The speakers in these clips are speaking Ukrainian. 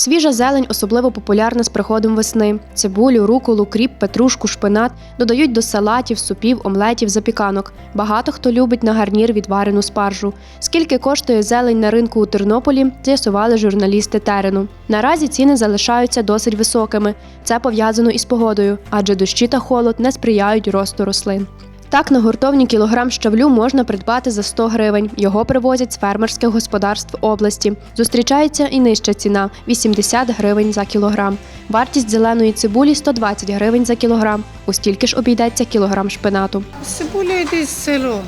Свіжа зелень особливо популярна з приходом весни. Цибулю, руколу, кріп, петрушку, шпинат додають до салатів, супів, омлетів, запіканок. Багато хто любить на гарнір відварену спаржу. Скільки коштує зелень на ринку у Тернополі, з'ясували журналісти терену. Наразі ціни залишаються досить високими. Це пов'язано із погодою, адже дощі та холод не сприяють росту рослин. Так, на гуртовні кілограм щавлю можна придбати за 100 гривень. Його привозять з фермерських господарств області. Зустрічається і нижча ціна 80 гривень за кілограм. Вартість зеленої цибулі 120 гривень за кілограм. У стільки ж обійдеться кілограм шпинату. Цибуля йде з село.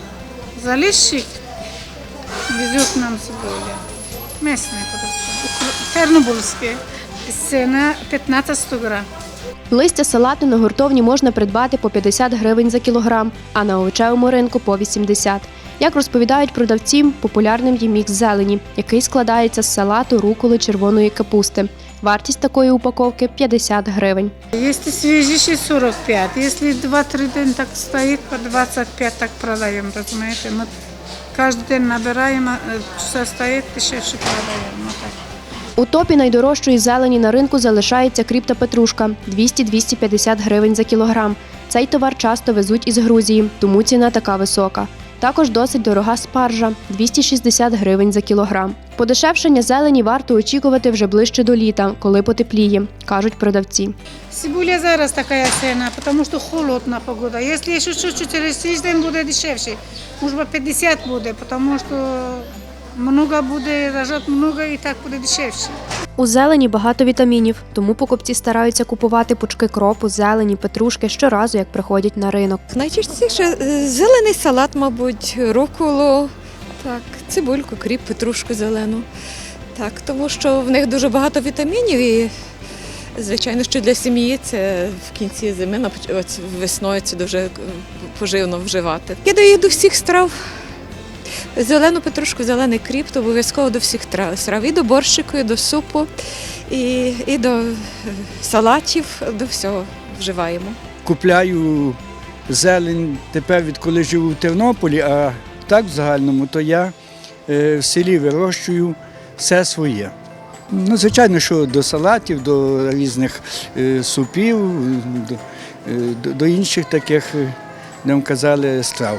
Заліщик везет нам цибуля. Місне просто. Тернопільське. Ціна 15 гривень. Листя салату на гуртовні можна придбати по 50 гривень за кілограм, а на овочевому ринку по 80. Як розповідають продавці, популярним є мікс зелені, який складається з салату, руколи, червоної капусти. Вартість такої упаковки 50 гривень. Якщо свіжіші 45, якщо 2-3 дні так стоїть, по 25 так продаємо, розумієте? Ми кожен день набираємо, е, все стоїть, дешевше продаємо. Так. У топі найдорожчої зелені на ринку залишається кріп петрушка 200-250 гривень за кілограм. Цей товар часто везуть із Грузії, тому ціна така висока. Також досить дорога спаржа 260 гривень за кілограм. Подешевшення зелені варто очікувати вже ближче до літа, коли потепліє, кажуть продавці. Цибуля зараз така ціна, тому що холодна погода. Якщо ще через тиждень буде дешевше, може би 50 буде, тому що много буде, рожать много і так буде дешевше. У зелені багато вітамінів, тому покупці стараються купувати пучки кропу, зелені, петрушки щоразу, як приходять на ринок. Найчастіше е, зелений салат, мабуть, руколу, так, цибульку, кріп, петрушку зелену. Так, тому що в них дуже багато вітамінів і, звичайно, що для сім'ї це в кінці зими, на весною це дуже е, поживно вживати. Я даю до всіх страв. Зелену петрушку, зелений кріп, то обов'язково до всіх тра- страв. І до борщику, і до супу, і, і до е, салатів, до всього вживаємо. купляю зелень тепер, відколи живу в Тернополі, а так в загальному, то я е, в селі вирощую все своє. Ну, звичайно, що до салатів, до різних е, супів, до, до, інших таких, нам казали, страв.